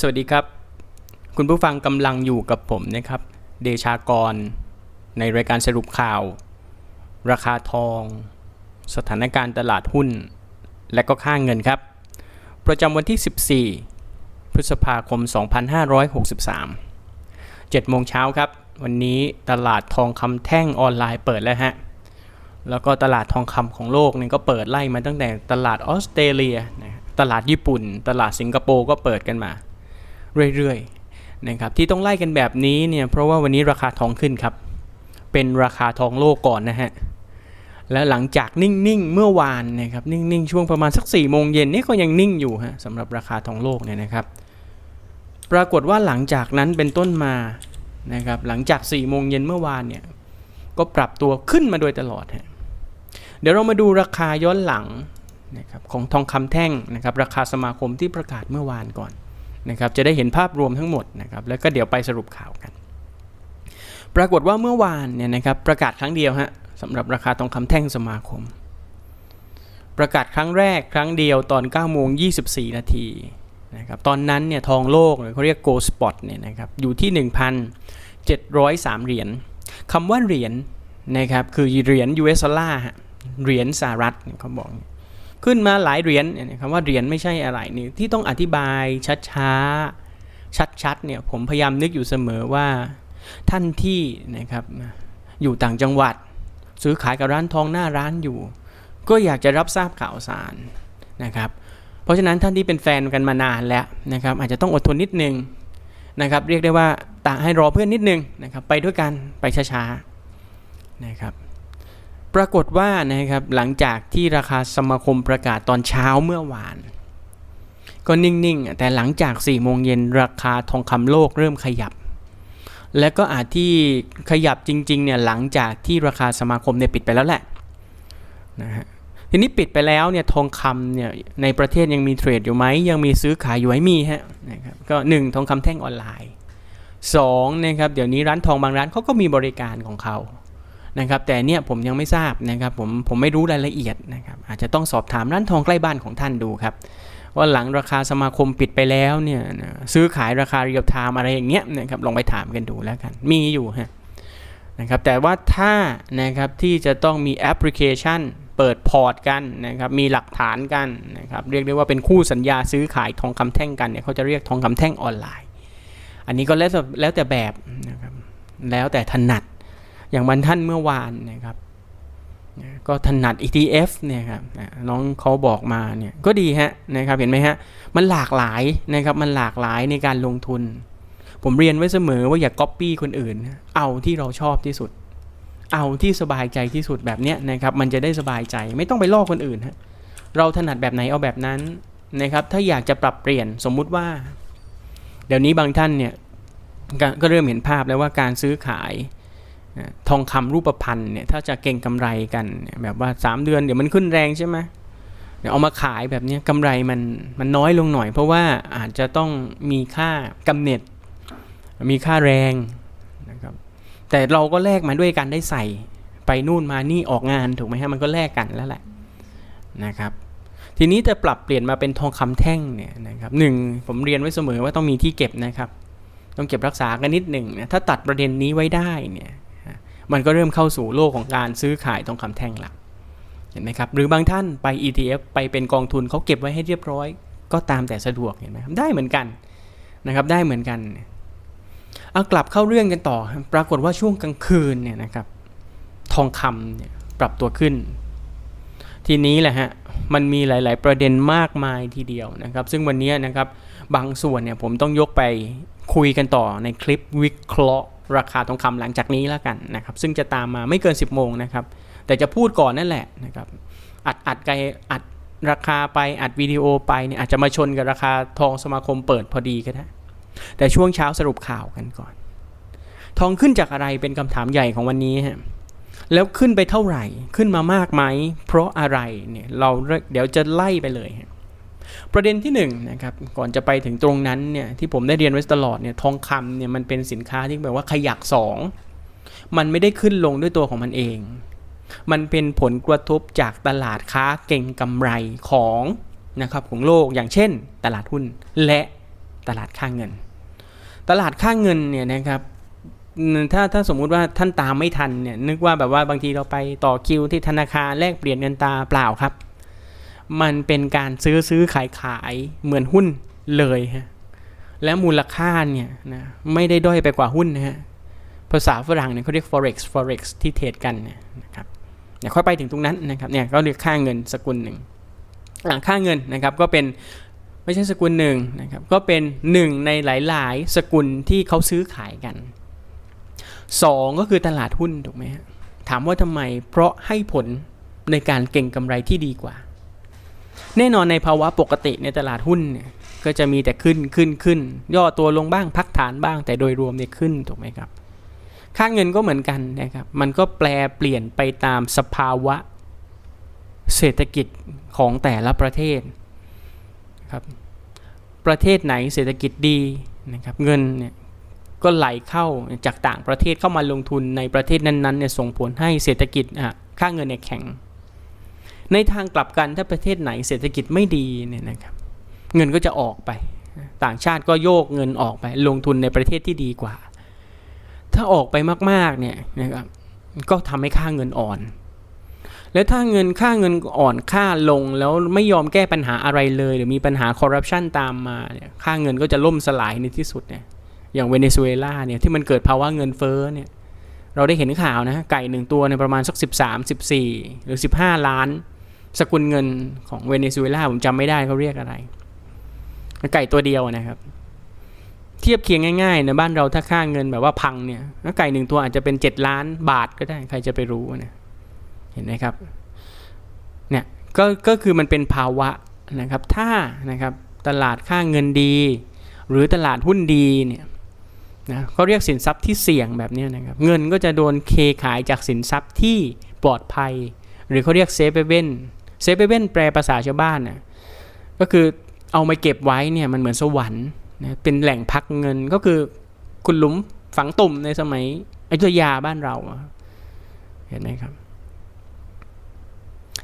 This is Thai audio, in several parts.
สวัสดีครับ คุณผู้ฟังกำลังอยู่กับผมนะครับ เดชากร ในรายการสรุปข่าว ราคาทอง สถานการณ์ตลาดหุ้น และก็ค่าเงินครับ ประจำวันที่ 14 พฤษภาคม 2563 7โมงเช้าครับ วันนี้ตลาดทองคำแท่งออนไลน์เปิดแล้วฮะ แล้วก็ตลาดทองคำของโลกนี่ก็เปิดไล่มาตั้งแต่ตลาดออสเตรเลีย ตลาดญี่ปุ่น ตลาดสิงคโปร์ก็เปิดกันมา เรื่อยๆนะครับที่ต้องไล่กันแบบนี้เนี่ยเพราะว่าวันนี้ราคาทองขึ้นครับ เป็นราคาทองโลกก่อนนะฮะและหลังจากนิ่งๆเมื่อวานนะครับนิ่งๆช่วงประมาณสัก4ี่โมงเย็นนี่ก็ยังนิ่งอยู่ฮะสำหรับราคาทองโลกเนี่ยนะครับ ปรากฏว่าหลังจากนั้นเป็นต้นมานะครับหลังจาก4ี่โมงเย็นเมื่อวานเนี่ยก็ปรับตัวขึ้นมาโดยตลอดฮะเดี๋ยวเรามาดูราคาย้อนหลังนะครับของทองคำแท่งนะครับราคาสมาคมที่ประกาศเมื่อวานก่อน นะครับจะได้เห็นภาพรวมทั้งหมดนะครับแล้วก็เดี๋ยวไปสรุปข่าวกัน ปรากฏว่าเมื่อวานเนี่ยนะครับประกาศครั้งเดียวฮะสำหรับราคาทองคำแท่งสมาคม ประกาศครั้งแรกครั้งเดียวตอน9โมง24 นาทีนะครับตอนนั้นเนี่ยทองโลกหรือเขาเรียก gold spot เนี่ยนะครับอยู่ที่ 1,703 เหรียญคำว่าเหรียญนะครับคือเหรียญ US ดอลลาร์เหรียญสหรัฐเขาบอก ขึ้นมาหลายเหรียญเนี่ยคำว่าเหรียญไม่ใช่อะไรนี่ที่ต้องอธิบายช้าๆชัดๆเนี่ยผมพยายามนึกอยู่เสมอว่าท่านที่นะครับอยู่ต่างจังหวัด ซื้อขายกับร้านทองหน้าร้านอยู่ ก็อยากจะรับทราบข่าวสารนะครับ เพราะฉะนั้นท่านที่เป็นแฟนกันมานานแล้วนะครับ อาจจะต้องอดทนนิดนึงนะครับ เรียกได้ว่าต่างให้รอเพื่อนนิดนึงนะครับ ไปด้วยกันไปช้าๆนะครับ ปรากฏว่านะครับหลังจากที่ราคาสมาคมประกาศตอนเช้าเมื่อวาน ก็นิ่งๆ แต่หลังจาก4โมงเย็นราคาทองคำโลกเริ่มขยับ และก็อาจที่ขยับจริงๆเนี่ยหลังจากที่ราคาสมาคมเนี่ยปิดไปแล้วแหละนะฮะทีนี้ปิดไปแล้วเนี่ยทองคำเนี่ยในประเทศยังมีเทรดอยู่ไหมยังมีซื้อขายอยู่ไหมมีฮะนะครับก็หนึ่งทองคำแท่งออนไลน์สองนะครับเดี๋ยวนี้ร้านทองบางร้านเขาก็มีบริการของเขา นะครับแต่เนี่ยผมยังไม่ทราบนะครับผมผมไม่รู้รายละเอียดนะครับอาจจะต้องสอบถามร้านทองใกล้บ้านของท่านดูครับว่าหลังราคาสมาคมปิดไปแล้วเนี่ยนะซื้อขายราคาเรียลไทม์อะไรอย่างเงี้ยนะครับลองไปถามกันดูแล้วกัน มีอยู่ฮะนะครับแต่ว่าถ้านะครับที่จะต้องมีแอปพลิเคชันเปิดพอร์ตกันนะครับมีหลักฐานกันนะครับเรียกได้ว่าเป็นคู่สัญญาซื้อขายทองคำแท่งกันเนี่ยเขาจะเรียกทองคำแท่งออนไลน์ อันนี้ก็แล้วแต่แล้วแต่แบบนะครับแล้วแต่ถนัด อย่างบรรท่านเมื่อวานนะครับก็ถนัด ETF เนี่ยครับน้องเขาบอกมาเนี่ยก็ดีฮะนะครับเห็นไหมฮะมันหลากหลายนะครับมันหลากหลายในการลงทุน ผมเรียนไว้เสมอว่าอย่าก๊อปปี้คนอื่น เอาที่เราชอบที่สุด เอาที่สบายใจที่สุดแบบเนี้ยนะครับมันจะได้สบายใจไม่ต้องไปลอกคนอื่นฮะเราถนัดแบบไหนเอาแบบนั้นนะครับถ้าอยากจะปรับเปลี่ยนสมมุติว่า เดี๋ยวนี้บางท่านเนี่ยก็ก็เริ่มเห็นภาพแล้วว่าการซื้อขาย ทองคำรูปพรรณเนี่ยถ้าจะเก่งกำไรกันแบบว่า 3 เดือนเดี๋ยวมันขึ้นแรงใช่ไหมเดี๋ยวเอามาขายแบบนี้กำไรมันมันน้อยลงหน่อย เพราะว่าอาจจะต้องมีค่ากำเนิดมีค่าแรงนะครับแต่เราก็แลกมาด้วยกันได้ใส่ไปนู่นมานี่ออกงานถูกไหมฮะมันก็แลกกันแล้วแหละนะครับทีนี้จะปรับเปลี่ยนมาเป็นทองคำแท่งเนี่ยนะครับหนึ่งผมเรียนไว้เสมอว่าต้องมีที่เก็บนะครับ ต้องเก็บรักษากันนิดหนึ่งนะถ้าตัดประเด็นนี้ไว้ได้เนี่ย มันก็เริ่มเข้าสู่โลกของการซื้อขายทองคำแท่งละเห็นไหมครับหรือบางท่านไป ETF ไปเป็นกองทุนเขาเก็บไว้ให้เรียบร้อย ก็ตามแต่สะดวกเห็นไหมครับได้เหมือนกันนะครับได้เหมือนกันเอากลับเข้าเรื่องกันต่อ ปรากฏว่าช่วงกลางคืนเนี่ยนะครับทองคำเนี่ยปรับตัวขึ้น ทีนี้แหละฮะมันมีหลาย ๆ ประเด็นมากมายทีเดียวนะครับ ซึ่งวันนี้นะครับบางส่วนเนี่ยผมต้องยกไปคุยกันต่อในคลิปวิเคราะห์ ราคาทองคำหลังจากนี้แล้วกันนะครับซึ่งจะตามมาไม่เกิน 10โมงนะครับแต่จะพูดก่อนนั่นแหละนะครับอัดอัดไกลอัดราคาไปอัดวิดีโอไปเนี่ยอาจจะมาชนกับราคาทองสมาคมเปิดพอดีก็ได้แต่ช่วงเช้าสรุปข่าวกันก่อน ทองขึ้นจากอะไรเป็นคำถามใหญ่ของวันนี้ฮะแล้วขึ้นไปเท่าไหร่ขึ้นมามากไหมเพราะอะไรเนี่ยเราเดี๋ยวจะไล่ไปเลย ประเด็นที่1นนะครับก่อนจะไปถึงตรงนั้นเนี่ยที่ผมได้เรียนไว้ตลอดเนี่ยทองคำเนี่ยมันเป็นสินค้าที่แบบว่าขยักสองมันไม่ได้ขึ้นลงด้วยตัวของมันเอง มันเป็นผลกระทบจากตลาดค้าเก่งกำไรของนะครับของโลกอย่างเช่น ตลาดหุ้นและตลาดค่าเงิน ตลาดค่าเงินเนี่ยนะครับถ้าถ้าสมมุติว่าท่านตามไม่ทันเนี่ยนึกว่าแบบว่าบางทีเราไปต่อคิวที่ธนาคารแลกเปลี่ยนเงินตาเปล่าครับ มันเป็นการซื้อซื้อขายขายเหมือนหุ้นเลยฮะและมูลค่าเนี่ยนะไม่ได้ด้อยไปกว่าหุ้นนะฮะภาษาฝรั่งเนี่ยเขาเรียก forex forex ที่เทรดกันเนี่ยนะครับเดี๋ยวค่อยไปถึงตรงนั้นนะครับเนี่ยก็เรียกค่าเงินสกุลหนึ่งอะค่าเงินนะครับก็เป็นไม่ใช่สกุลหนึ่งนะครับก็เป็นหนึ่งในหลาย ๆ สกุลที่เขาซื้อขายกันสองก็คือตลาดหุ้นถูกไหมฮะถามว่าทำไมเพราะให้ผลในการเก่งกำไรที่ดีกว่า แน่นอนในภาวะปกติในตลาดหุ้นเนี่ยก็จะมีแต่ขึ้นขึ้นขึ้น ย่อตัวลงบ้างพักฐานบ้าง แต่โดยรวมเนี่ยขึ้นถูกไหมครับ ค่าเงินก็เหมือนกันนะครับมันก็แปลเปลี่ยนไปตามสภาวะเศรษฐกิจของแต่ละประเทศครับประเทศไหนเศรษฐกิจดีนะครับเงินเนี่ยก็ไหลเข้าจากต่างประเทศเข้ามาลงทุนในประเทศนั้นๆเนี่ยส่งผลให้เศรษฐกิจอะค่าเงินเนี่ยแข็ง ในทางกลับกันถ้าประเทศไหนเศรษฐกิจไม่ดีเนี่ยนะครับเงินก็จะออกไป ต่างชาติก็โยกเงินออกไป ลงทุนในประเทศที่ดีกว่า ถ้าออกไปมากๆเนี่ยนะครับก็ทำให้ค่าเงินอ่อน แล้วถ้าเงินค่าเงินอ่อนค่าลงแล้วไม่ยอมแก้ปัญหาอะไรเลย หรือมีปัญหาคอร์รัปชันตามมาเนี่ยค่าเงินก็จะล่มสลายในที่สุดเนี่ยอย่างเวเนซุเอลาเนี่ยที่มันเกิดภาวะเงินเฟ้อเนี่ยเราได้เห็นข่าวนะไก่หนึ่งตัวในประมาณสัก 13 14 หรือ 15 ล้าน สกุลเงินของเวเนซุเอลาผมจำไม่ได้เขาเรียกอะไร ไก่ตัวเดียวนะครับ เทียบเคียงง่ายๆในะบ้านเราถ้าค่าเงินแบบว่าพังเนี่ยไก่หนึ่งตัวอาจจะเป็น 7 ล้านบาทก็ได้ใครจะไปรู้นะเห็นไหมครับเนี่ยก็ก็คือมันเป็นภาวะนะครับ ถ้านะครับตลาดค่าเงินดี หรือตลาดหุ้นดีเนี่ยนะเขาเรียกสินทรัพย์ที่เสี่ยงแบบนี้นะครับเงินก็จะโดนเคขายจากสินทรัพย์ที่ปลอดภัย หรือเขาเรียกเซฟเ a เ e น เซฟเ a เ e นแปลภาษาชาวบ้านนะก็คือเอามาเก็บไว้เนี่ยมันเหมือนสวรรค์นะเป็นแหล่งพักเงินก็คือคุณหลุมฝังตุ่มในสมัยอยุธยาบ้านเรา เห็นไหมครับ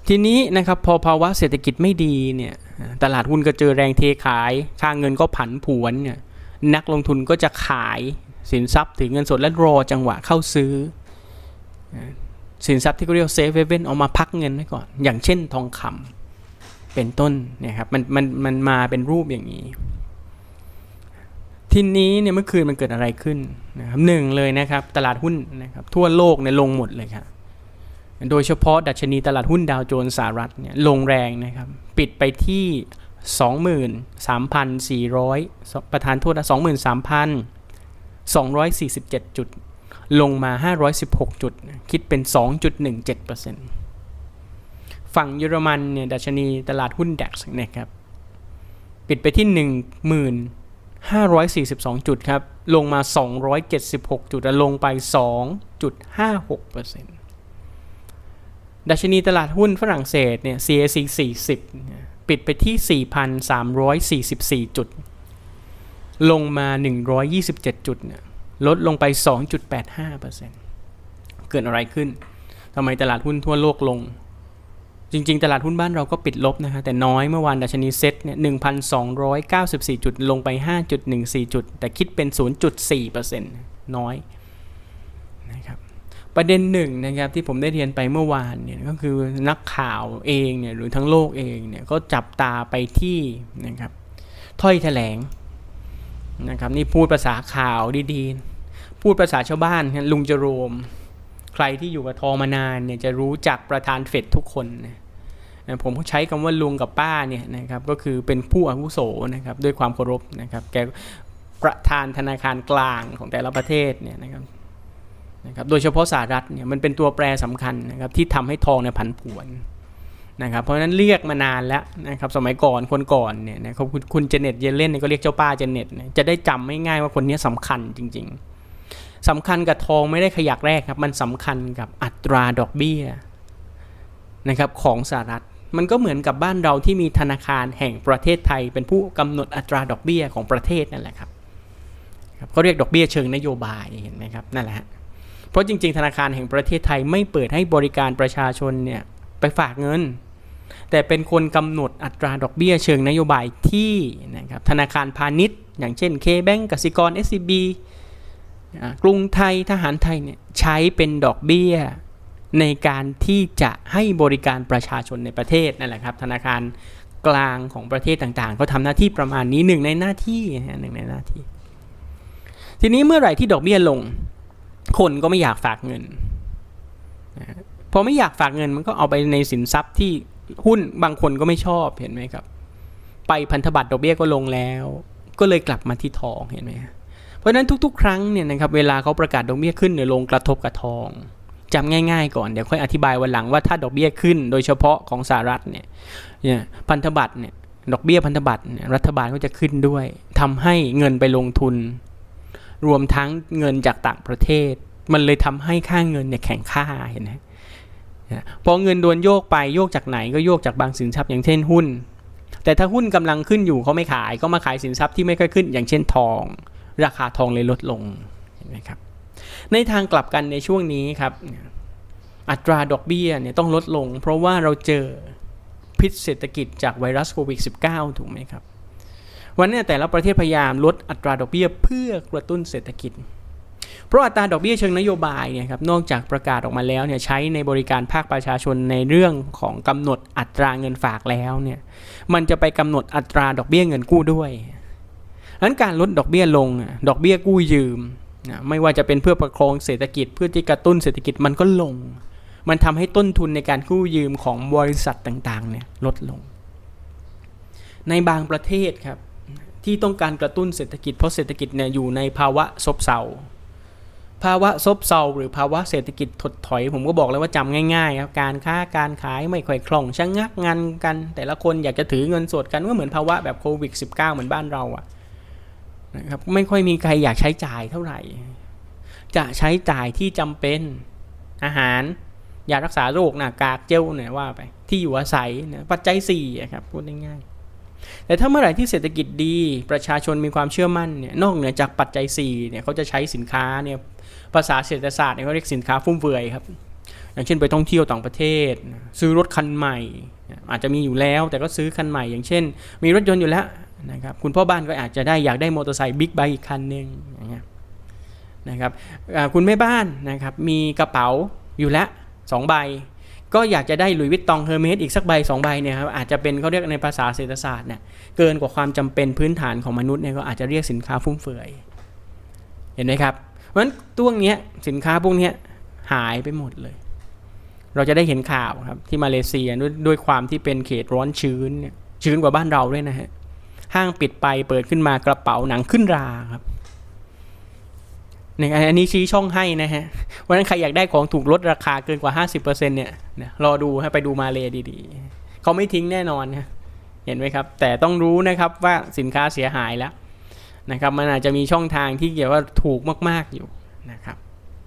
ทีนี้นะครับพอภาวะเศรษฐกิจไม่ดีเนี่ยตลาดหุ้นก็เจอแรงเทขาย ค่าเงินก็ผันผวนเนี่ยนักลงทุนก็จะขายสินทรัพย์ถือเงินสดและรอจังหวะเข้าซื้อ สินทรัพย์ที่เขาเรียกเซฟเวเนเอามาพักเงินไว้ก่อน อย่างเช่นทองคำเป็นต้นเนี่ยครับมันมันมันมาเป็นรูปอย่างนี้ ทีนี้เนี่ยเมื่อคืนมันเกิดอะไรขึ้นนะครับหนึ่งเลยนะครับตลาดหุ้นนะครับทั่วโลกเนี่ยลงหมดเลยครับโดยเฉพาะดัชนีตลาดหุ้นดาวโจนส์สหรัฐเนี่ยลงแรงนะครับปิดไปที่ 23,400 ประธานโทษนะ23,247 จุด ลงมา 516 จุด คิดเป็น 2.17%ฝั่งเยอรมันเนี่ยดัชนีตลาดหุ้น DAX นะครับ ปิดไปที่ 1542 จุดครับ ลงมา 276 จุด ลงไป 2.56%ดัชนีตลาดหุ้นฝรั่งเศสเนี่ย CAC 40 ปิดไปที่ 4,344 จุด ลงมา 127 จุดเนี่ย ลดลงไป 2.85%เกิดอะไรขึ้นทำไมตลาดหุ้นทั่วโลกลง จริง ๆ ตลาดหุ้นบ้านเราก็ปิดลบนะฮะแต่น้อยเมื่อวานดัชนีเซ็ตเนี่ย 1,294 จุดลงไป 5.14 จุด แต่คิดเป็น 0.4%น้อยนะครับประเด็นหนึ่งนะครับที่ผมได้เรียนไปเมื่อวานเนี่ยก็คือนักข่าวเองเนี่ยหรือทั้งโลกเองเนี่ยก็จับตาไปที่นะครับถ้อยแถลง นะครับนี่พูดภาษาข่าวดีๆ พูดภาษาชาวบ้านนลุงจโรม ใครที่อยู่กับทองมานานเนี่ยจะรู้จักประธานเฟดทุกคนนะผมใช้คำว่าลุงกับป้าเนี่ยนะครับก็คือเป็นผู้อาวุโสนะครับด้วยความเคารพนะครับแกประธานธนาคารกลางของแต่ละประเทศเนี่ยนะครับนะครับโดยเฉพาะสหรัฐเนี่ยมันเป็นตัวแปรสำคัญนะครับที่ทำให้ทองเนี่ยผันผวน นะครับเพราะฉะนั้นเรียกมานานแล้วนะครับสมัยก่อนคนก่อนเนี่ยนะครับคุณคุณเจเน็ตเยเลนเนี่ยก็เรียกเจ้าป้าเจเน็ตจะได้จำไม่ง่ายว่าคนนี้สำคัญจริง ๆสำคัญกับทองไม่ได้ขยักแรกครับ มันสำคัญกับอัตราดอกเบี้ยนะครับของสหรัฐมันก็เหมือนกับบ้านเราที่มีธนาคารแห่งประเทศไทย เป็นผู้กำหนดอัตราดอกเบี้ยของประเทศนั่นแหละครับเขาเรียกดอกเบี้ยเชิงนโยบายเห็นไหมครับนั่นแหละฮะเพราะจริง ๆ ธนาคารแห่งประเทศไทยไม่เปิดให้บริการประชาชนเนี่ยไปฝากเงิน แต่เป็นคนกำหนดอัตราดอกเบี้ยเชิงนโยบายที่นะครับธนาคารพาณิชย์ อย่างเช่น K-Bank กสิกร SCB กรุงไทยทหารไทยเนี่ยใช้เป็นดอกเบี้ยในการที่จะให้บริการประชาชนในประเทศนั่นแหละครับธนาคารกลางของประเทศต่างๆ ก็ทำหน้าที่ประมาณนี้หนึ่งในหน้าที่หนึ่งในหน้าที่ ทีนี้เมื่อไหร่ที่ดอกเบี้ยลง คนก็ไม่อยากฝากเงินพอไม่อยากฝากเงินมันก็เอาไปในสินทรัพย์ที่ หุ้นบางคนก็ไม่ชอบเห็นไหมครับ ไปพันธบัตรดอกเบี้ยก็ลงแล้ว ก็เลยกลับมาที่ทองเห็นไหมเพราะฉะนั้นทุก ๆ ครั้งเนี่ยนะครับเวลาเขาประกาศดอกเบี้ยขึ้นหรือลงกระทบกับทองจำง่ายๆก่อนเดี๋ยวค่อยอธิบายวันหลังว่าถ้าดอกเบี้ยขึ้นโดยเฉพาะของสหรัฐเนี่ยเนี่ยพันธบัตรเนี่ยดอกเบี้ยพันธบัตรเนี่ยรัฐบาลก็จะขึ้นด้วยทำให้เงินไปลงทุน รวมทั้งเงินจากต่างประเทศ มันเลยทำให้ค่าเงินเนี่ยแข็งค่าเห็นไหม พอเงินโดนโยกไปโยกจากไหนก็โยกจากบางสินทรัพย์อย่างเช่นหุ้น แต่ถ้าหุ้นกำลังขึ้นอยู่เขาไม่ขายก็มาขายสินทรัพย์ที่ไม่ค่อยขึ้น อย่างเช่นทอง ราคาทองเลยลดลงเห็นไหมครับในทางกลับกันในช่วงนี้ครับอัตราดอกเบี้ยเนี่ยต้องลดลง เพราะว่าเราเจอพิษเศรษฐกิจจากไวรัสโควิด -19 ถูกไหมครับ วันนี้แต่ละประเทศพยายามลดอัตราดอกเบี้ยเพื่อกระตุ้นเศรษฐกิจ เพราะอัตราดอกเบี้ยเชิงนโยบายเนี่ยครับนอกจากประกาศออกมาแล้วเนี่ยใช้ในบริการภาคประชาชนในเรื่องของกำหนดอัตราเงินฝากแล้วเนี่ยมันจะไปกำหนดอัตราดอกเบี้ยเงินกู้ด้วยนั้นการลดดอกเบี้ยลงดอกเบี้ยกู้ยืมนะไม่ว่าจะเป็นเพื่อประคองเศรษฐกิจเพื่อที่กระตุ้นเศรษฐกิจมันก็ลง มันทำให้ต้นทุนในการกู้ยืมของบริษัทต่างๆเนี่ยลดลง ในบางประเทศครับที่ต้องการกระตุ้นเศรษฐกิจเพราะเศรษฐกิจเนี่ยอยู่ในภาวะซบเซา ภาวะซบเซาหรือภาวะเศรษฐกิจถดถอย ผมก็บอกเลยว่าจำง่ายๆครับการค้าการขายไม่ค่อยคล่องชะงงักงานกัน แต่ละคนอยากจะถือเงินสดกันก็เหมือนภาวะแบบโควิด -19 เหมือนบ้านเราอะนะครับไม่ค่อยมีใครอยากใช้จ่ายเท่าไหร่ จะใช้จ่ายที่จำเป็นอาหารยารักษาโรคหน้ากากเจลเนี่ยว่าไป ที่อยู่อาศัยนี่ยปัจจัย4ครับพูดง่ายๆแต่ถ้าเมื่อไหร่ที่เศรษฐกิจดีประชาชนมีความเชื่อมั่นเนี่ยนอกเหนือจากปัจจัย4เนี่ยเขาจะใช้สินค้าเนี่ย ภาษาเศรษฐศาสตร์เนี่ยเขาเรียกสินค้าฟุ่มเฟือยครับ อย่างเช่นไปท่องเที่ยวต่างประเทศ ซื้อรถคันใหม่ อาจจะมีอยู่แล้ว แต่ก็ซื้อคันใหม่ อย่างเช่น มีรถยนต์อยู่แล้วนะครับคุณพ่อบ้านก็อาจจะได้อยากได้มอเตอร์ไซค์บิ๊กไบค์อีกคันหนึ่งอย่างเงี้ยนะครับคุณแม่บ้านนะครับมีกระเป๋าอยู่แล้วสองใบ ก็อยากจะได้หลุยวิตตองเฮอร์เมสอีกสักใบสองใบเนี่ยครับอาจจะเป็นเขาเรียกในภาษาเศรษฐศาสตร์เนี่ยเกินกว่าความจำเป็นพื้นฐานของมนุษย์เนี่ยก็อาจจะเรียกสินค้าฟุ่มเฟือย เห็นไหมครับ เพราะฉะนั้นตัวเนี้ยสินค้าพวกเนี้ยหายไปหมดเลย เราจะได้เห็นข่าวครับที่มาเลเซียด้วยด้วยความที่เป็นเขตร้อนชื้นเนี่ยชื้นกว่าบ้านเราด้วยนะฮะห้างปิดไปเปิดขึ้นมากระเป๋าหนังขึ้นราครับเนี่ยอันนี้ชี้ช่องให้นะฮะวันนั้นใครอยากได้ของถูกลดราคาเกินกว่า 50%เนี่ยเนี่ยรอดูให้ไปดูมาเลดีๆ เขาไม่ทิ้งแน่นอนนะเห็นไหมครับ แต่ต้องรู้นะครับว่าสินค้าเสียหายแล้ว นะครับมันอาจจะมีช่องทางที่เกี่ยวว่าถูกมาก ๆอยู่นะครับ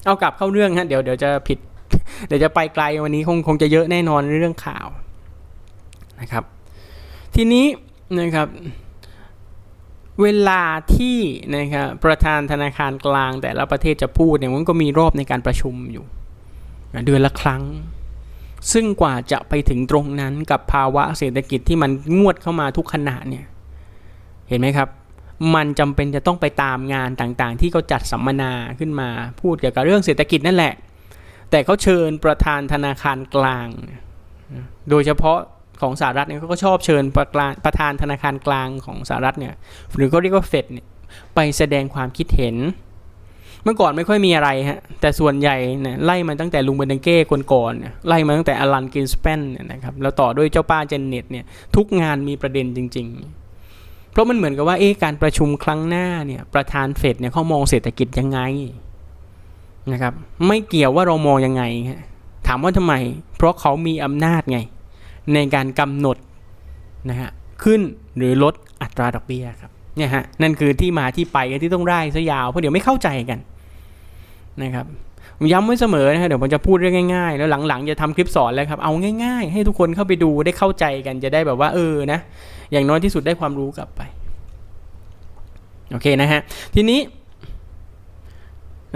เอากลับเข้าเรื่องฮะเดี๋ยวเดี๋ยวจะผิด เดี๋ยวจะไปไกลวันนี้คงคงจะเยอะแน่นอนเรื่องข่าวนะครับ ทีนี้นะครับเวลาที่นะครับประธานธนาคารกลางแต่ละประเทศจะพูดเนี่ยมันก็มีรอบในการประชุมอยู่ เดือนละครั้ง ซึ่งกว่าจะไปถึงตรงนั้นกับภาวะเศรษฐกิจที่มันงวดเข้ามาทุกขณะเนี่ย เห็นไหมครับ มันจำเป็นจะต้องไปตามงานต่างๆ ที่เขาจัดสัมมนาขึ้นมาพูดเกี่ยวกับเรื่องเศรษฐกิจนั่นแหละ แต่เขาเชิญประธานธนาคารกลาง โดยเฉพาะของสหรัฐเนี่ยเขาก็ชอบเชิญประประธานธนาคารกลางของสหรัฐเนี่ยหรือเขาเรียกว่าเฟดเนี่ยไปแสดงความคิดเห็น เมื่อก่อนไม่ค่อยมีอะไรฮะแต่ส่วนใหญ่เนี่ยไล่มาตั้งแต่ลุงเบนเดงเก้คนก่อนไล่มาตั้งแต่อลันกินสเปนเนี่ยนะครับแล้วต่อด้วยเจ้าป้าเจนเน็ตเนี่ยทุกงานมีประเด็นจริง ๆ เพราะมันเหมือนกับว่าเอ๊ะการประชุมครั้งหน้าเนี่ยประธานเฟดเนี่ยเขามองเศรษฐกิจยังไงนะครับไม่เกี่ยวว่าเรามองยังไงถามว่าทำไม เพราะเขามีอำนาจไง ในการกำหนดนะฮะขึ้นหรือลดอัตราดอกเบี้ยครับเนี่ยฮะนั่นคือที่มาที่ไปที่ต้องได้ซะยาวเพราะเดี๋ยวไม่เข้าใจกันนะครับผมย้ำไว้เสมอนะฮะเดี๋ยวผมจะพูดเรื่องง่ายๆ แล้วหลังๆจะทำคลิปสอนแล้วครับ เอาง่ายๆ ให้ทุกคนเข้าไปดูได้เข้าใจกันจะได้แบบว่าเออนะ อย่างน้อยที่สุดได้ความรู้กลับไป โอเคนะฮะ ทีนี้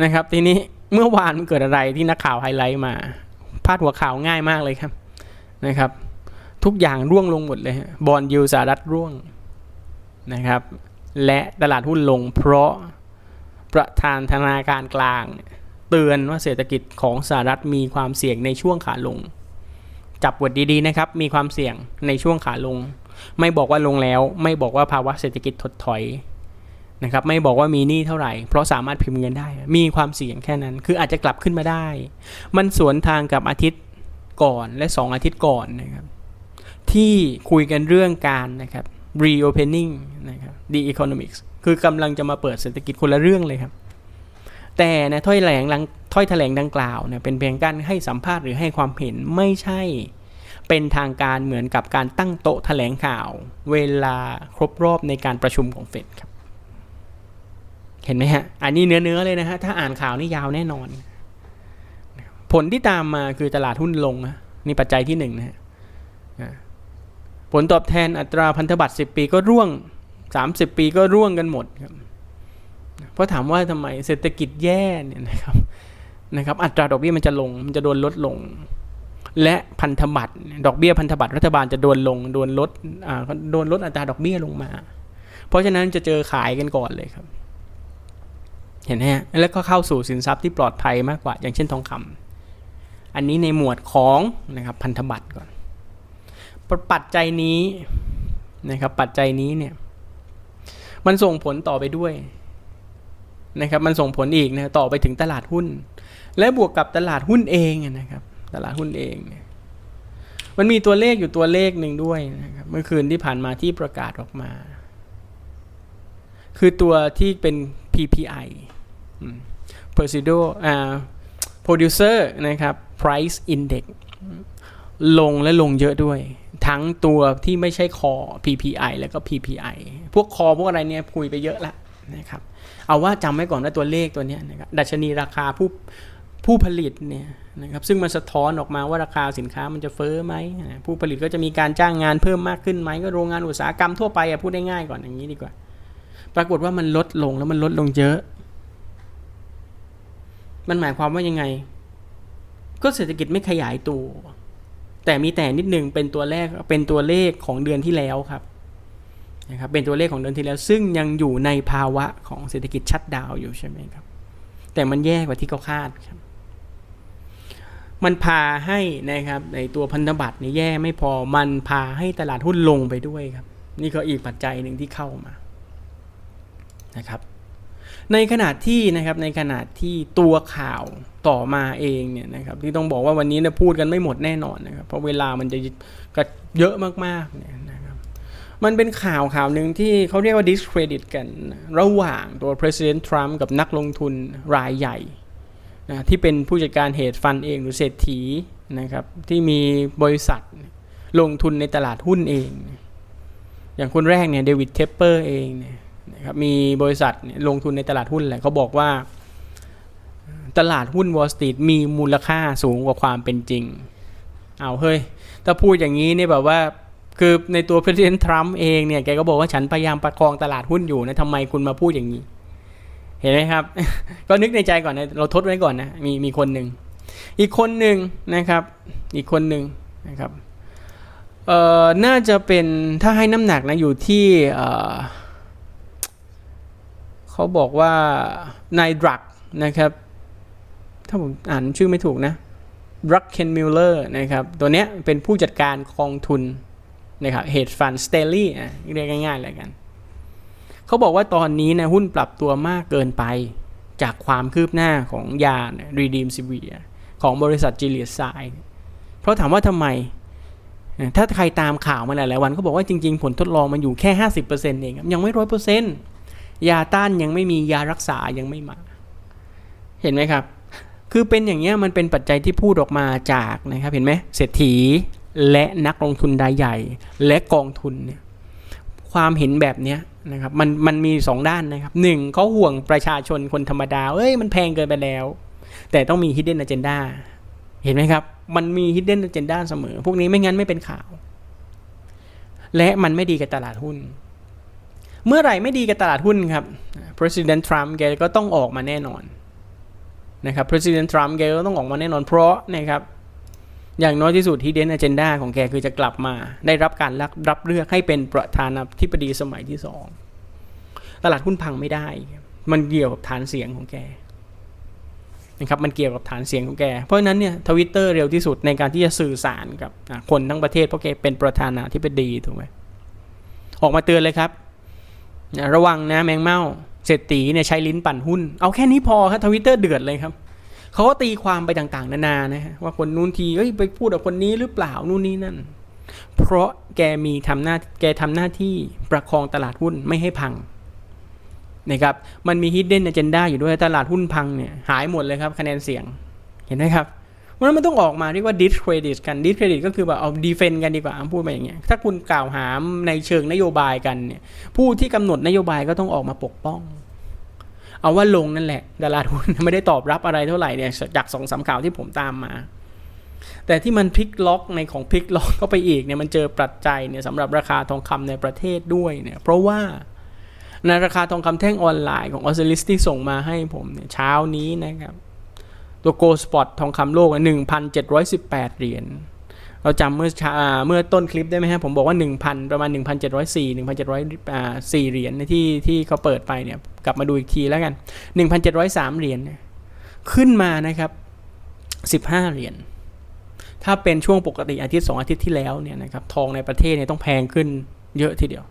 นะครับ ทีนี้เมื่อวานมันเกิดอะไรที่นักข่าวไฮไลท์มา พาดหัวข่าวง่ายมากเลยครับนะครับ ทุกอย่างร่วงลงหมดเลยบอลยูสหรัฐร่วงนะครับ และตลาดหุ้นลงเพราะประธานธนาคารกลาง เตือนว่าเศรษฐกิจของสหรัฐมีความเสี่ยงในช่วงขาลง จับบทดีๆนะครับ มีความเสี่ยงในช่วงขาลง ไม่บอกว่าลงแล้ว ไม่บอกว่าภาวะเศรษฐกิจถดถอยนะครับไม่บอกว่ามีหนี้เท่าไหร่ เพราะสามารถพิมพ์เงินได้ มีความเสี่ยงแค่นั้น คืออาจจะกลับขึ้นมาได้ มันสวนทางกับอาทิตย์ก่อนและ 2 อาทิตย์ก่อนนะครับที่คุยกันเรื่องการนะครับ reopening นะครับ the economics คือกำลังจะมาเปิดเศรษฐกิจคนละเรื่องเลยครับ แต่นะถ้อยแถลงดังถ้อยแถลงดังกล่าวเนี่ยเป็นเพียงการให้สัมภาษณ์หรือให้ความเห็นไม่ใช่ เป็นทางการเหมือนกับการตั้งโต๊ะแถลงข่าว เวลาครบรอบในการประชุมของเฟดครับ เห็นไหมฮะ อันนี้เนื้อๆเลยนะฮะ ถ้าอ่านข่าวนี่ยาวแน่นอน ผลที่ตามมาคือตลาดหุ้นลงนะนี่ปัจจัยที่หนึ่งนะฮะผลตอบแทนอัตราพันธบัตร 10 ปีก็ร่วง 30 ปีก็ร่วงกันหมดครับ เพราะถามว่าทำไมเศรษฐกิจแย่เนี่ยนะครับนะครับ อัตราดอกเบี้ยมันจะลง มันจะโดนลดลง และพันธบัตรดอกเบี้ยพันธบัตรรัฐบาลจะโดนลงโดนลดอ่าโดนลดอัตราดอกเบี้ยลงมา เพราะฉะนั้นจะเจอขายกันก่อนเลยครับ เห็นไหมฮะแล้วก็เข้าสู่สินทรัพย์ที่ปลอดภัยมากกว่า อย่างเช่นทองคำอันนี้ในหมวดของนะครับพันธบัตรก่อน ปัจจัยนี้นะครับปัจจัยนี้เนี่ยมันส่งผลต่อไปด้วยนะครับมันส่งผลอีกนะต่อไปถึงตลาดหุ้น และบวกกับตลาดหุ้นเองนะครับ ตลาดหุ้นเอง มันมีตัวเลขอยู่ตัวเลขหนึ่งด้วยนะครับ เมื่อคืนที่ผ่านมาที่ประกาศออกมา คือตัวที่เป็น PPI p e r s i d o อ่า Producer นะครับ Price Index ลงและลงเยอะด้วย ทั้งตัวที่ไม่ใช่คอ PPI แล้วก็ PPI พวกคอพวกอะไรเนี่ยคุยไปเยอะล้วนะครับ เอาว่าจำไว้ก่อนว่าตัวเลขตัวนี้นะครับดัชนีราคาผู้ ผู้ผลิตเนี่ยนะครับซึ่งมันสะท้อนออกมาว่าราคาสินค้ามันจะเฟ้อไหมผู้ผลิตก็จะมีการจ้างงานเพิ่มมากขึ้นไหมก็โรงงานอุตสาหกรรมทั่วไปอะพูดได้ง่ายก่อนอย่างนี้ดีกว่า ปรากฏว่ามันลดลงแล้วมันลดลงเยอะ มันหมายความว่ายังไง ก็เศรษฐกิจไม่ขยายตัว แต่มีแต่นิดหนึ่งเป็นตัวแรกเป็นตัวเลขของเดือนที่แล้วครับนะครับเป็นตัวเลขของเดือนที่แล้ว ซึ่งยังอยู่ในภาวะของเศรษฐกิจชัดดาวอยู่ใช่ไหมครับ แต่มันแย่กว่าที่เขาคาดครับ มันพาให้นะครับในตัวพันธบัตรนี่แย่ไม่พอมันพาให้ตลาดหุ้นลงไปด้วยครับ นี่ก็อีกปัจจัยหนึ่งที่เข้ามานะครับในขณะที่นะครับในขณะที่ตัวข่าวต่อมาเองเนี่ยนะครับที่ต้องบอกว่าวันนี้เนี่ยพูดกันไม่หมดแน่นอนนะครับเพราะเวลามันจะกเยอะมากๆเนี่ยนะครับมันเป็นข่าวข่าวหนึ่งที่เขาเรียกว่า discredit กัน ระหว่างตัว President Trump กับนักลงทุนรายใหญ่ นะที่เป็นผู้จัดการเหตุฟันเองหรือเศรษฐีนะครับที่มีบริษัทลงทุนในตลาดหุ้นเอง อย่างคนแรกเนี่ยเดวิดเทปเปอร์เองเนี่ยนะครับมีบริษัทลงทุนในตลาดหุ้นแหละเขาบอกว่า ตลาดหุ้นวอลสตรีทมีมูลค่าสูงกว่าความเป็นจริง เอาเฮ้ย ถ้าพูดอย่างนี้เนี่ยแบบว่าคือในตัวประธานทรัมป์เองเนี่ยแกก็บอกว่าฉันพยายามประคองตลาดหุ้นอยู่นะทำไมคุณมาพูดอย่างนี้ เห็นไหมครับ ก็นึกในใจก่อนนะเราทดไว้ก่อนนะมีมีคนหนึ่งอีกคนหนึ่งนะครับ อีกคนหนึ่งนะครับเอ่อน่าจะเป็นถ้าให้น้ำหนักนะอยู่ที่เอ่อเขาบอกว่านายดรักนะครับ ถ้าผมอ่านชื่อไม่ถูกนะดรักเคนมิลเลอร์นะครับ ตัวเนี้ยเป็นผู้จัดการกองทุนนะครับเฮดฟันสเตลลี่เรียกง่ายๆเลยกัน เขาบอกว่าตอนนี้นะหุ้นปรับตัวมากเกินไป จากความคืบหน้าของยารีดีมซิเวียของบริษัทจิเลียไซเพราะถามว่าทำไม ถ้าใครตามข่าวมาหลายๆวันเขาบอกว่าจริง ๆ ผลทดลองมันอยู่แค่ 50%เองยังไม่ร้อยเปอร์เซ็นต์ยาต้านยังไม่มียารักษายังไม่มา เห็นไหมครับ คือเป็นอย่างเงี้ยมันเป็นปัจจัยที่พูดออกมาจากนะครับเห็นไหมเศรษฐีและนักลงทุนรายใหญ่ และกองทุนเนี่ย ความเห็นแบบเนี้ยนะครับมันมันมีสองด้านนะครับหนึ่งเขาห่วงประชาชนคนธรรมดาเอ้ยมันแพงเกินไปแล้ว แต่ต้องมี hidden agenda เห็นไหมครับ มันมี hidden agenda เสมอ พวกนี้ไม่งั้นไม่เป็นข่าว และมันไม่ดีกับตลาดหุ้น เมื่อไหร่ไม่ดีกับตลาดหุ้นครับ President Trump แกก็ต้องออกมาแน่นอนนะครับ President Trump แกก็ต้องออกมาแน่นอนเพราะนะครับ อย่างน้อยที่สุด hidden agenda ของแกคือจะกลับมา ได้รับการรับเลือกให้เป็นประธานาธิบดีสมัยที่สองตลาดหุ้นพังไม่ได้ มันเกี่ยวกับฐานเสียงของแกนะครับมันเกี่ยวกับฐานเสียงของแก เพราะฉะนั้นเนี่ยทวิตเตอร์เร็วที่สุดในการที่จะสื่อสารกับคนทั้งประเทศเพราะแกเป็นประธานาธิบดีถูกไหมออกมาเตือนเลยครับ ระวังนะแมงเม่าเศรษฐีเนี่ยใช้ลิ้นปั่นหุ้น เอาแค่นี้พอครับทวิตเตอร์เดือดเลยครับ เขาก็ตีความไปต่างๆ นานานะฮะว่าคนนู้นทีเอ้ยไปพูดกับคนนี้หรือเปล่านู่นนี่นั่น เพราะแกมีทำหน้าแกทำหน้าที่ประคองตลาดหุ้นไม่ให้พังนะครับมันมี hidden agenda อยู่ด้วยตลาดหุ้นพังเนี่ยหายหมดเลยครับคะแนนเสียงเห็นไหมครับเพราะนั้นมันต้องออกมาเรียกว่า discredit กัน discredit ก็คือแบบเอา defend กันดีกว่าพูดมาอย่างเงี้ยถ้าคุณกล่าวหาในเชิงนโยบายกันเนี่ยผู้ที่กำหนดนโยบายก็ต้องออกมาปกป้อง เอาว่าลงนั่นแหละตลาดหุ้นไม่ได้ตอบรับอะไรเท่าไหร่เนี่ยจากสองสามข่าวที่ผมตามมา แต่ที่มันพลิกล็อกในของพลิกล็อกก็ไปอีกเนี่ยมันเจอปัจจัยเนี่ยสำหรับราคาทองคำในประเทศด้วยเนี่ยเพราะว่าในราคาทองคำแท่งออนไลน์ของออสเตรลิสที่ส่งมาให้ผมเนี่ยเช้านี้นะครับ ตัวโกลสปอตทองคำโลกหนึ่งพันเจ็ดร้อยสิบแปดเหรียญ เราจำเมื่อเมื่อต้นคลิปได้ไหมฮะผมบอกว่า 1,000 ประมาณ 1,704 1,704เหรียญในที่ที่เขาเปิดไปเนี่ยกลับมาดูอีกทีแล้วกัน 1,703 เหรียญเนี่ยขึ้นมานะครับ 15 เหรียญถ้าเป็นช่วงปกติอาทิตย์ 2 อาทิตย์ที่แล้วเนี่ยนะครับทองในประเทศเนี่ยต้องแพงขึ้นเยอะทีเดียว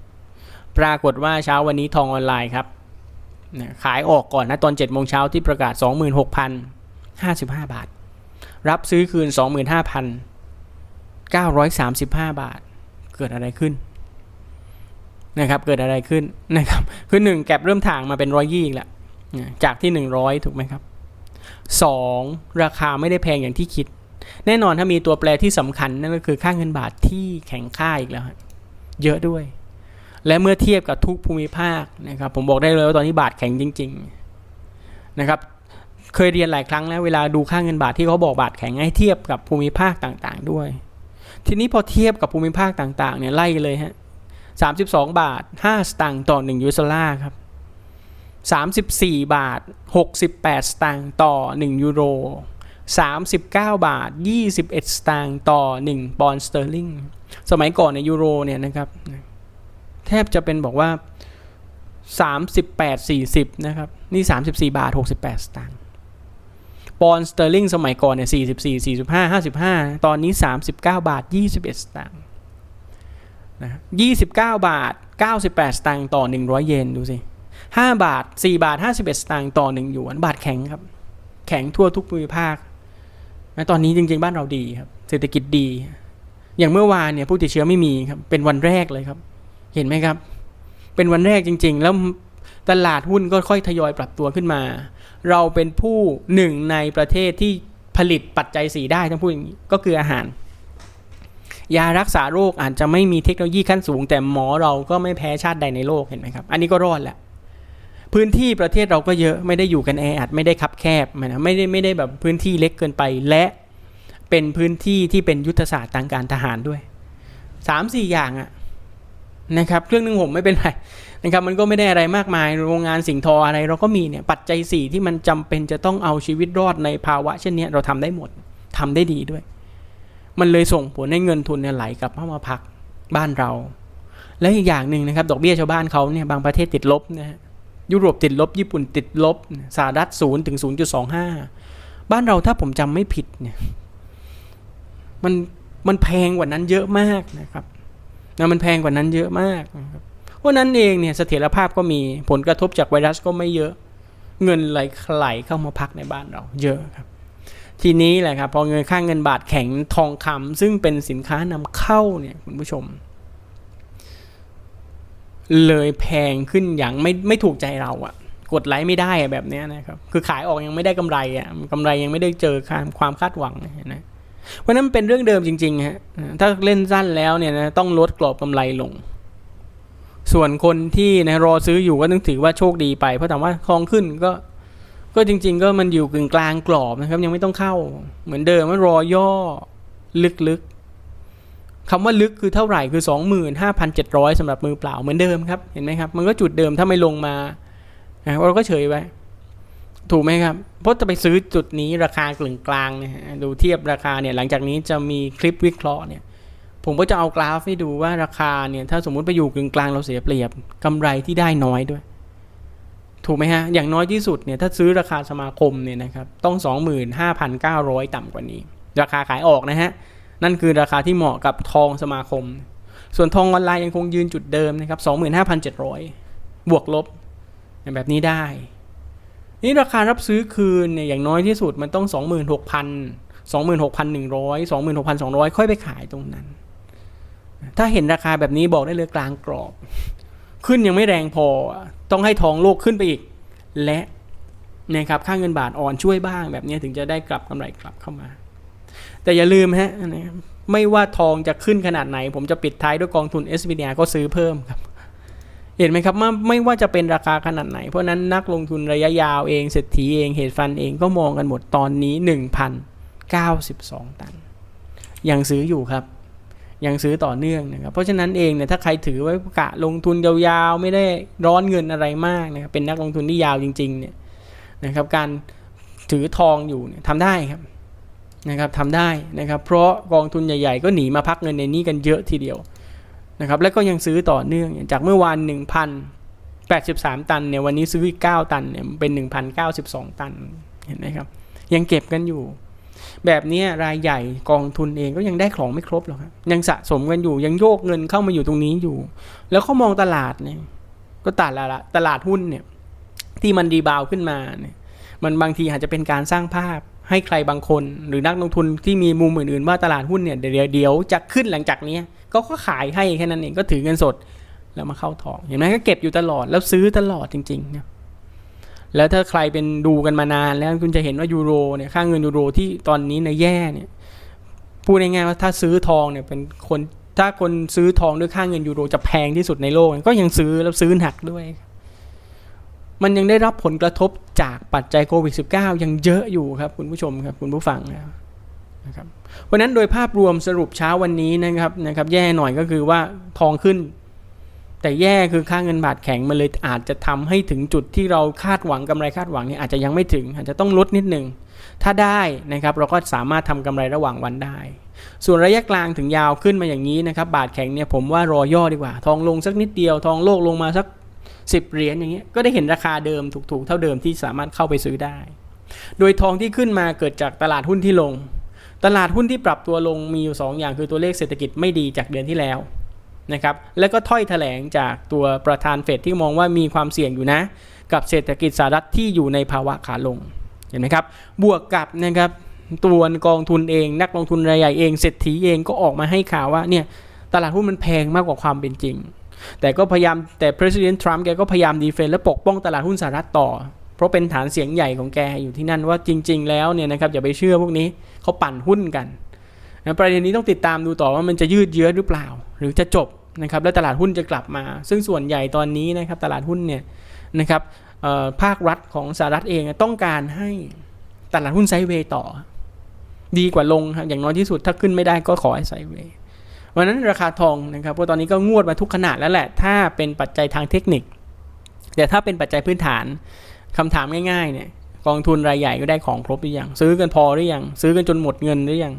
ปรากฏว่าเช้าวันนี้ทองออนไลน์ครับขายออกก่อนนะตอน7โมงเช้าที่ประกาศ 26,055 บาท รับซื้อคืน 25,000 935 บาท เกิดอะไรขึ้นนะครับเกิดอะไรขึ้นนะครับคือหนึ่งแก็บเริ่มถ่างมาเป็นร้อยยี่อีกแล้วนะจากที่ 100 ถูกไหมครับ 2. ราคาไม่ได้แพงอย่างที่คิด แน่นอนถ้ามีตัวแปรที่สำคัญนั่นก็คือค่าเงินบาทที่แข็งค่าอีกแล้ว เยอะด้วย และเมื่อเทียบกับทุกภูมิภาคนะครับผมบอกได้เลยว่าตอนนี้บาทแข็งจริง ๆนะครับ เคยเรียนหลายครั้งแล้วเวลาดูค่าเงินบาทที่เขาบอกบาทแข็งให้เทียบกับภูมิภาคต่าง ๆ ด้วย ทีนี้พอเทียบกับภูมิภาคต่างๆเนี่ยไล่เลยฮะ32บาท5สตางค์ต่อ1ยูโรล่าครับ34บาท68สตางค์ต่อ1ยูโร39บาท21สตางค์ต่อ1ปอนด์สเตอร์ลิงสมัยก่อนในยยูโรเนี่ยนะครับแทบจะเป็นบอกว่า 38 40 นะครับ นี่ 34 บาท 68 สตางค์ ปอนด์สเตอร์ลิงสมัยก่อนเนี่ย44 45 55 ตอนนี้ 39 บาท 21 สตางค์นะ29 บาท 98 สตางค์ต่อ 100 เยนดูสิ 5 บาท 4 บาท 51 สตางค์ต่อ 1 หยวน บาทแข็งครับ แข็งทั่วทุกภูมิภาคนะตอนนี้จริง ๆ บ้านเราดีครับ เศรษฐกิจดี อย่างเมื่อวานเนี่ยผู้ติดเชื้อไม่มีครับ เป็นวันแรกเลยครับ เห็นไหมครับ เป็นวันแรกจริง ๆ แล้วตลาดหุ้นก็ค่อยทยอยปรับตัวขึ้นมา เราเป็นผู้หนึ่งในประเทศที่ผลิตปัจจัยสีได้ต้องพูดอย่างนี้ก็คืออาหาร ยารักษาโรคอาจจะไม่มีเทคโนโลยีขั้นสูง แต่หมอเราก็ไม่แพ้ชาติใดในโลกเห็นไหมครับ อันนี้ก็รอดแหละพื้นที่ประเทศเราก็เยอะไม่ได้อยู่กันแออัดไม่ได้คับแคบนะไม่ได้ไม่ได้แบบพื้นที่เล็กเกินไปและเป็นพื้นที่ที่เป็นยุทธศาสตร์ทางการทหารด้วยสามสี่อย่างอะนะครับเครื่องนึ่งผมไม่เป็นไร นะครับมันก็ไม่ได้อะไรมากมายโรงงานสิ่งทออะไรเราก็มีเนี่ยปัจจัยสี่ที่มันจำเป็นจะต้องเอาชีวิตรอดในภาวะเช่นนี้เราทำได้หมดทำได้ดีด้วย มันเลยส่งผลให้เงินทุนเนี่ยไหลกลับเข้ามาพักบ้านเรา และอีกอย่างหนึ่งนะครับ ดอกเบี้ยชาวบ้านเขาเนี่ยบางประเทศติดลบนะฮะยุโรปติดลบ ญี่ปุ่นติดลบสหรัฐศูนย์ถึงศูนย์จุดสองห้าบ้านเราถ้าผมจำไม่ผิดเนี่ยมันมันแพงกว่านั้นเยอะมากนะครับนะมันแพงกว่านั้นเยอะมากนะครับ เพราะนั้นเองเนี่ยเสถียรภาพก็มีผลกระทบจากไวรัสก็ไม่เยอะ เงินไหลไหลเข้ามาพักในบ้านเราเยอะครับ ทีนี้แหละครับพอเงินค่าเงินบาทแข็งทองคำซึ่งเป็นสินค้านำเข้าเนี่ยคุณผู้ชม เลยแพงขึ้นอย่างไม่ไม่ถูกใจเราอะกดไลค์ไม่ได้อะแบบนี้นะครับ คือขายออกยังไม่ได้กำไรอะกำไรยังไม่ได้เจอความคาดหวังนะเพราะนั้นเป็นเรื่องเดิมจริงๆฮะถ้าเล่นสั้นแล้วเนี่ยนะต้องลดกรอบกำไรลง ส่วนคนที่นะรอซื้ออยู่ก็ต้องถือว่าโชคดีไป เพราะถามว่าทองขึ้นก็ก็จริง ๆ ก็มันอยู่กึ่งกลางกรอบนะครับ ยังไม่ต้องเข้า เหมือนเดิมว่ารอย่อลึกๆคำว่าลึกคือเท่าไหร่คือ 25,700สำหรับมือเปล่าเหมือนเดิมครับเห็นไหมครับมันก็จุดเดิมถ้าไม่ลงมาเราก็เฉยไว้ถูกไหมครับ เพราะจะไปซื้อจุดนี้ราคากลึงกลางเนี่ยดูเทียบราคาเนี่ยหลังจากนี้จะมีคลิปวิเคราะห์เนี่ย ผมก็จะเอากราฟให้ดูว่าราคาเนี่ย ถ้าสมมุติไปอยู่กึ่งกลางเราเสียเปรียบกำไรที่ได้น้อยด้วย ถูกไหมฮะ อย่างน้อยที่สุดเนี่ยถ้าซื้อราคาสมาคมเนี่ยนะครับต้อง 25,900 ต่ำกว่านี้ ราคาขายออกนะฮะ นั่นคือราคาที่เหมาะกับทองสมาคม ส่วนทองออนไลน์ยังคงยืนจุดเดิมนะครับ25,700 บวกลบแบบนี้ได้ นี่ราคารับซื้อคืนเนี่ยอย่างน้อยที่สุดมันต้อง 26,000 26,100 26,200 ค่อยไปขายตรงนั้น ถ้าเห็นราคาแบบนี้บอกได้เลยกลางกรอบ ขึ้นยังไม่แรงพอ ต้องให้ทองโลกขึ้นไปอีก และนะครับค่าเงินบาทอ่อนช่วยบ้างแบบนี้ถึงจะได้กลับกำไรกลับเข้ามา แต่อย่าลืมฮะนะไม่ว่าทองจะขึ้นขนาดไหน ผมจะปิดท้ายด้วยกองทุน s b n ก็ซื้อเพิ่มครับ เห็นไหมครับว่าไม่ว่าจะเป็นราคาขนาดไหน เพราะนั้นนักลงทุนระยะยาวเองเศรษฐีเองเหตุฟันเองก็มองกันหมดตอนนี้ 1,092 ตัน ยังซื้ออยู่ครับ ยังซื้อต่อเนื่องนะครับ เพราะฉะนั้นเองเนี่ยถ้าใครถือไว้กะลงทุนยาวๆ ไม่ได้ร้อนเงินอะไรมากนะครับเป็นนักลงทุนที่ยาวจริงๆเนี่ยนะครับการถือทองอยู่เนี่ยทำได้ครับนะครับทำได้นะครับเพราะกองทุนใหญ่ ๆ ก็หนีมาพักเงินในนี้กันเยอะทีเดียวนะครับแล้วก็ยังซื้อต่อเนื่องอย่างจากเมื่อวาน 1,083 ตันเนี่ยวันนี้ซื้ออีก9ตันเนี่ยเป็น 1,092 ตันเห็นไหมครับยังเก็บกันอยู่ แบบนี้รายใหญ่กองทุนเองก็ยังได้ของไม่ครบหรอกครับยังสะสมกันอยู่ยังโยกเงินเข้ามาอยู่ตรงนี้อยู่ แล้วเขามองตลาดเนี่ย ก็ตลาดละตลาดหุ้นเนี่ย ที่มันดีบาวขึ้นมาเนี่ย มันบางทีอาจจะเป็นการสร้างภาพให้ใครบางคน หรือนักลงทุนที่มีมุมอื่นๆว่าตลาดหุ้นเนี่ยเดี๋ยวเดี๋ยวจะขึ้นหลังจากนี้ก็ก็ขายให้แค่นั้นเองก็ถือเงินสดแล้วมาเข้าทองเห็นไหมก็เก็บอยู่ตลอดแล้วซื้อตลอดจริงๆนะ แล้วถ้าใครเป็นดูกันมานานแล้วคุณจะเห็นว่ายูโรเนี่ยค่าเงินยูโรที่ตอนนี้ในแย่เนี่ยพูดง่ายๆว่าถ้าซื้อทองเนี่ยเป็นคนถ้าคนซื้อทองด้วยค่าเงินยูโรจะแพงที่สุดในโลก ก็ยังซื้อแล้วซื้อหนักด้วย มันยังได้รับผลกระทบจากปัจจัยโควิด -19 ยังเยอะอยู่ครับคุณผู้ชมครับคุณผู้ฟังนะครับเพราะนั้นโดยภาพรวมสรุปเช้าวันนี้นะครับนะครับ แย่หน่อยก็คือว่าทองขึ้น แต่แย่คือค่าเงินบาทแข็งมันเลยอาจจะทำให้ถึงจุดที่เราคาดหวังกำไรคาดหวังเนี่ยอาจจะยังไม่ถึง อาจจะต้องลดนิดหนึ่งถ้าได้นะครับเราก็สามารถทำกำไรระหว่างวันได้ ส่วนระยะกลางถึงยาวขึ้นมาอย่างนี้นะครับบาทแข็งเนี่ยผมว่ารอย่อดีกว่า ทองลงสักนิดเดียว ทองโลกลงมาสัก 10 เหรียญอย่างเงี้ยก็ได้เห็นราคาเดิมถูกๆ เท่าเดิมที่สามารถเข้าไปซื้อได้ โดยทองที่ขึ้นมาเกิดจากตลาดหุ้นที่ลง ตลาดหุ้นที่ปรับตัวลงมีอยู่ 2 อย่างคือตัวเลขเศรษฐกิจไม่ดีจากเดือนที่แล้ว นะครับแล้วก็ถ้อยแถลงจากตัวประธานเฟดที่มองว่ามีความเสี่ยงอยู่นะ กับเศรษฐกิจสหรัฐที่อยู่ในภาวะขาลงเห็นไหมครับบวกกับนะครับตัวกองทุนเองนักลงทุนรายใหญ่เองเศรษฐีเองก็ออกมาให้ข่าวว่าเนี่ยตลาดหุ้นมันแพงมากกว่าความเป็นจริง แต่ก็พยายามแต่ President Trump แกก็พยายามดีเฟนและปกป้องตลาดหุ้นสหรัฐต่อ เพราะเป็นฐานเสียงใหญ่ของแกอยู่ที่นั่นว่าจริง ๆ แล้วเนี่ยนะครับอย่าไปเชื่อพวกนี้เขาปั่นหุ้นกันนะประเด็นนี้ต้องติดตามดูต่อว่ามันจะยืดเยื้อหรือเปล่า หรือจะจบ นะครับแล้วตลาดหุ้นจะกลับมา ซึ่งส่วนใหญ่ตอนนี้นะครับตลาดหุ้นเนี่ยนะครับภาครัฐของสหรัฐเองต้องการให้ตลาดหุ้นไซด์เวย์ต่อ ดีกว่าลงครับอย่างน้อยที่สุดถ้าขึ้นไม่ได้ก็ขอให้ไซด์เวย์วันนั้นราคาทองนะครับเพราะตอนนี้ก็งวดมาทุกขนาดแล้วแหละ ถ้าเป็นปัจจัยทางเทคนิค แต่ถ้าเป็นปัจจัยพื้นฐานคำถามง่ายๆเนี่ยกองทุนรายใหญ่ก็ได้ของครบหรือยังซื้อกันพอหรือยังซื้อกันจนหมดเงินหรือยัง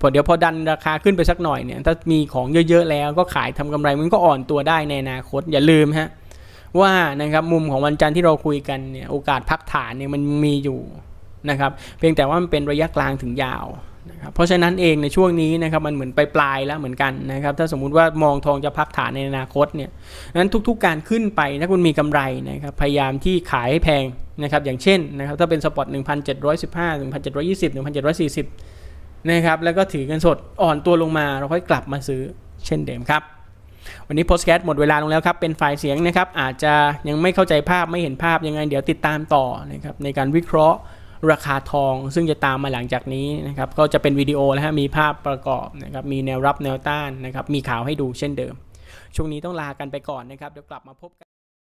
พอเดี๋ยวพอดันราคาขึ้นไปสักหน่อยเนี่ยถ้ามีของเยอะๆแล้วก็ขายทำกำไรมันก็อ่อนตัวได้ในอนาคตอย่าลืมฮะว่านะครับมุมของวันจันทร์ที่เราคุยกันเนี่ยโอกาสพักฐานเนี่ยมันมีอยู่นะครับเพียงแต่ว่ามันเป็นระยะกลางถึงยาวนะครับเพราะฉะนั้นเองในช่วงนี้นะครับมันเหมือนไปปลายแล้วเหมือนกันนะครับถ้าสมมุติว่ามองทองจะพักฐานในอนาคตเนี่ยนั้นทุกๆการขึ้นไปถ้าคุณมีกำไรนะครับพยายามที่ขายให้แพงนะครับอย่างเช่นนะครับถ้าเป็นสปอต1,715 1,720 1,740 นะครับแล้วก็ถือเงินสดอ่อนตัวลงมาเราค่อยกลับมาซื้อเช่นเดิมครับ วันนี้โพสแคสหมดเวลาลงแล้วครับ เป็นฝ่ายเสียงนะครับ อาจจะยังไม่เข้าใจภาพไม่เห็นภาพยังไง เดี๋ยวติดตามต่อนะครับในการวิเคราะห์ราคาทอง ซึ่งจะตามมาหลังจากนี้นะครับก็จะเป็นวิดีโอแล้วฮะมีภาพประกอบนะครับมีแนวรับแนวต้านนะครับมีข่าวให้ดูเช่นเดิม ช่วงนี้ต้องลากันไปก่อนนะครับเดี๋ยวกลับมาพบกัน